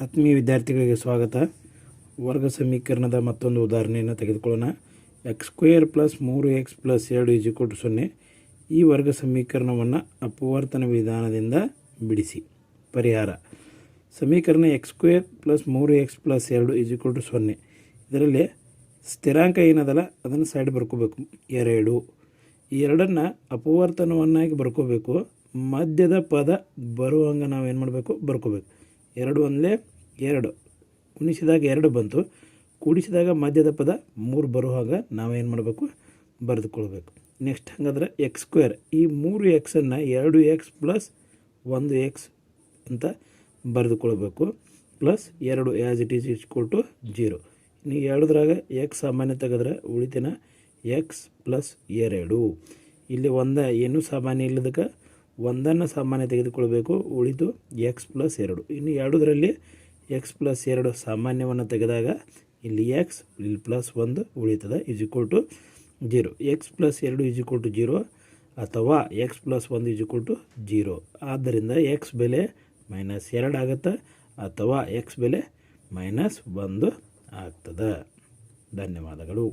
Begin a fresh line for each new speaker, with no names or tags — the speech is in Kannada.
ಆತ್ಮೀಯ ವಿದ್ಯಾರ್ಥಿಗಳಿಗೆ ಸ್ವಾಗತ. ವರ್ಗ ಸಮೀಕರಣದ ಮತ್ತೊಂದು ಉದಾಹರಣೆಯನ್ನು ತೆಗೆದುಕೊಳ್ಳೋಣ. ಎಕ್ಸ್ ಸ್ಕ್ವೇರ್ ಪ್ಲಸ್ ಮೂರು ಎಕ್ಸ್ ಪ್ಲಸ್ ಎರಡು ಇಸ್ ಟು ಸೊನ್ನೆ. ಈ ವರ್ಗ ಸಮೀಕರಣವನ್ನು ಅಪವರ್ತನ ವಿಧಾನದಿಂದ ಬಿಡಿಸಿ. ಪರಿಹಾರ. ಸಮೀಕರಣ ಎಕ್ಸ್ ಸ್ಕ್ವೇರ್ ಪ್ಲಸ್ ಮೂರು ಎಕ್ಸ್ ಪ್ಲಸ್ ಎರಡು ಇಸ್ ಟು ಸೊನ್ನೆ. ಇದರಲ್ಲಿ ಸ್ಥಿರಾಂಕ ಏನದಲ್ಲ? ಅದನ್ನು ಸೈಡ್ ಬರ್ಕೋಬೇಕು. ಎರಡು. ಈ ಎರಡನ್ನು ಅಪವರ್ತನವನ್ನಾಗಿ ಬರ್ಕೋಬೇಕು. ಮಧ್ಯದ ಪದ ಬರುವಂಗೆ ನಾವು ಏನು ಮಾಡಬೇಕು? ಬರ್ಕೋಬೇಕು. ಎರಡು ಒಂದಲೇ ಎರಡು. ಗುಣಿಸಿದಾಗ ಎರಡು ಬಂತು. ಕೂಡಿಸಿದಾಗ ಮಧ್ಯದ ಪದ ಮೂರು ಬರುವಾಗ ನಾವೇನು ಮಾಡಬೇಕು? ಬರೆದುಕೊಳ್ಬೇಕು. ನೆಕ್ಸ್ಟ್ ಹಾಗಾದ್ರೆ ಎಕ್ಸ್ ಸ್ಕ್ವೇರ್. ಈ ಮೂರು ಎಕ್ಸನ್ನು ಎರಡು ಎಕ್ಸ್ ಪ್ಲಸ್ ಒಂದು ಎಕ್ಸ್ ಅಂತ ಬರೆದುಕೊಳ್ಬೇಕು. ಪ್ಲಸ್ ಎರಡು as it is is equal to zero ನೀವು ಎರಡದ್ರಾಗ ಎಕ್ಸ್ ಸಾಮಾನ್ಯ ತೆಗೆದ್ರೆ ಉಳಿತಿನ ಎಕ್ಸ್ ಪ್ಲಸ್ ಎರಡು. ಇಲ್ಲಿ ಒಂದು ಏನೂ ಸಾಮಾನ್ಯ ಇಲ್ಲದಕ್ಕೆ? ಒಂದನ್ನು ಸಾಮಾನ್ಯ ತೆಗೆದುಕೊಳ್ಬೇಕು, ಉಳಿದು ಎಕ್ಸ್ ಪ್ಲಸ್ ಎರಡು. ಇನ್ನು ಎರಡರಲ್ಲಿ ಎಕ್ಸ್ ಪ್ಲಸ್ ಎರಡು ಸಾಮಾನ್ಯವನ್ನು ತೆಗೆದಾಗ ಇಲ್ಲಿ ಎಕ್ಸ್ ಇಲ್ಲಿ ಪ್ಲಸ್ ಒಂದು ಉಳಿತದೆ is to zero x plus ಎರಡು ಇಸ್ ಟು ಜೀರೋ ಅಥವಾ ಎಕ್ಸ್ ಪ್ಲಸ್ ಒಂದು ಇಸ್ ಟು ಜೀರೋ ಆದ್ದರಿಂದ ಎಕ್ಸ್ ಬೆಲೆ ಮೈನಸ್ ಎರಡು ಆಗುತ್ತೆ, ಅಥವಾ ಎಕ್ಸ್ ಬೆಲೆ ಮೈನಸ್ ಒಂದು ಆಗ್ತದೆ. ಧನ್ಯವಾದಗಳು.